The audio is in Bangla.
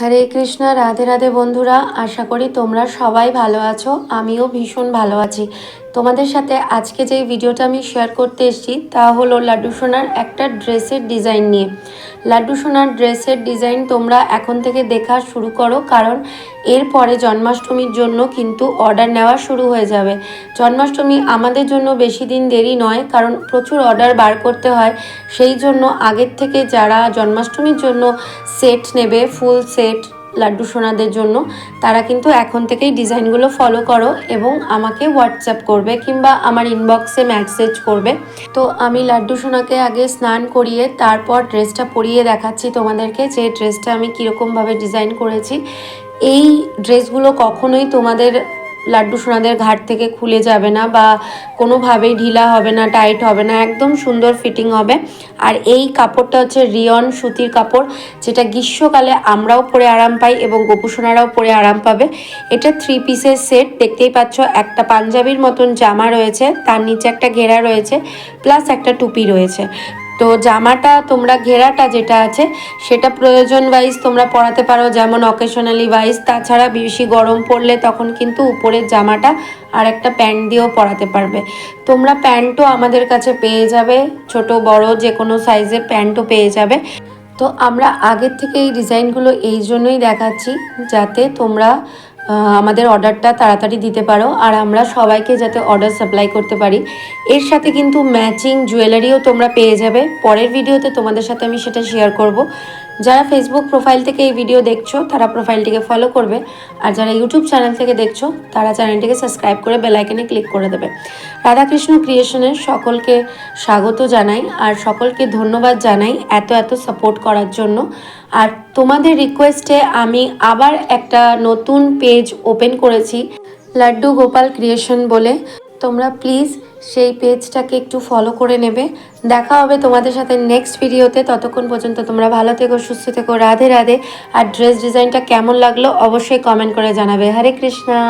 হরে কৃষ্ণ, রাধে রাধে বন্ধুরা, আশা করি তোমরা সবাই ভালো আছো, আমিও ভীষণ ভালো আছি। তোমাদের সাথে আজকে যে ভিডিওটা আমি শেয়ার করতে এসেছি, তা হলো লাড্ডু সোনার একটা ড্রেসের ডিজাইন নিয়ে। লাড্ডু সোনার ড্রেসের ডিজাইন তোমরা এখন থেকে দেখা শুরু করো, কারণ এরপরে জন্মাষ্টমীর জন্য কিন্তু অর্ডার নেওয়া শুরু হয়ে যাবে। জন্মাষ্টমী আমাদের জন্য বেশি দিন দেরি নয়, কারণ প্রচুর অর্ডার বার করতে হয়। সেই জন্য আগের থেকে যারা জন্মাষ্টমীর জন্য সেট নেবে ফুল সেট লাড্ডু সোনাদের জন্য। তারা কিন্তু এখন থেকেই ডিজাইনগুলো ফলো করো এবং আমাকে হোয়াটসঅ্যাপ করবে কিংবা আমার ইনবক্সে মেসেজ করবে। তো আমি লাড্ডু সোনাকে আগে স্নান করিয়ে তারপর ড্রেসটা পরিয়ে দেখাচ্ছি তোমাদেরকে যে ড্রেসটা আমি কীরকমভাবে ডিজাইন করেছি। এই ড্রেসগুলো কখনোই তোমাদের লাড্ডু সোনাদের ঘাট থেকে খুলে যাবে না বা কোনোভাবেই ঢিলা হবে না টাইট হবে না, একদম সুন্দর ফিটিং হবে। আর এই কাপড়টা হচ্ছে রিয়ন সুতির কাপড়, যেটা গ্রীষ্মকালে আমরাও পরে আরাম পাই এবং গোপুসোনারাও পরে আরাম পাবে। এটা থ্রি পিসের সেট দেখতেই পাচ্ছ, একটা পাঞ্জাবির মতন জামা রয়েছে, তার নিচে একটা ঘেরা রয়েছে প্লাস একটা টুপি রয়েছে। তো জামাটা তোমরা ঘেরাটা যেটা আছে, সেটা প্রয়োজন ওয়াইজ তোমরা পরাতে পারো। যেমন অকেশনালি ওয়াইজ তাছাড়া বেশি গরম পড়লে তখন কিন্তু উপরের জামাটা আর একটা প্যান্ট দিয়েও পরাতে পারবে। তোমরা প্যান্টও আমাদের কাছে পেয়ে যাবে, ছোট, বড় যে কোনো সাইজের প্যান্টও পেয়ে যাবে। তো আমরা আগের থেকে এই ডিজাইনগুলো এই জন্যই দেখাচ্ছি, যাতে তোমরা আমাদের অর্ডারটা তাড়াতাড়ি দিতে পারো আর আমরা সবাইকে যাতে অর্ডার সাপ্লাই করতে পারি। এর সাথে কিন্তু ম্যাচিং জুয়েলারিও তোমরা পেয়ে যাবে। পরের ভিডিওতে তোমাদের সাথে আমি সেটা শেয়ার করব। যারা ফেসবুক প্রোফাইল থেকে এই ভিডিও দেখছ, তারা প্রোফাইলটিকে ফলো করবে। আর যারা ইউটিউব চ্যানেল থেকে দেখছ, তারা চ্যানেলটিকে সাবস্ক্রাইব করে বেলাইকনে ক্লিক করে দেবে। রাধাকৃষ্ণ ক্রিয়েশনের সকলকে স্বাগত জানাই, আর সকলকে ধন্যবাদ জানাই এত এত সাপোর্ট করার জন্য। আর তোমাদের রিকোয়েস্টে আমি আবার একটা নতুন পেজ ওপেন করেছি, লাড্ডু গোপাল ক্রিয়েশন বলে। তোমরা প্লিজ সেই পেজটাকে একটু ফলো করে নেবে। দেখা হবে তোমাদের সাথে নেক্সট ভিডিওতে ততক্ষণ পর্যন্ত তোমরা ভালো থেকো, সুস্থ থেকো, রাধে রাধে। আর ড্রেস ডিজাইনটা কেমন লাগল অবশ্যই কমেন্ট করে জানাবে। হরে কৃষ্ণা।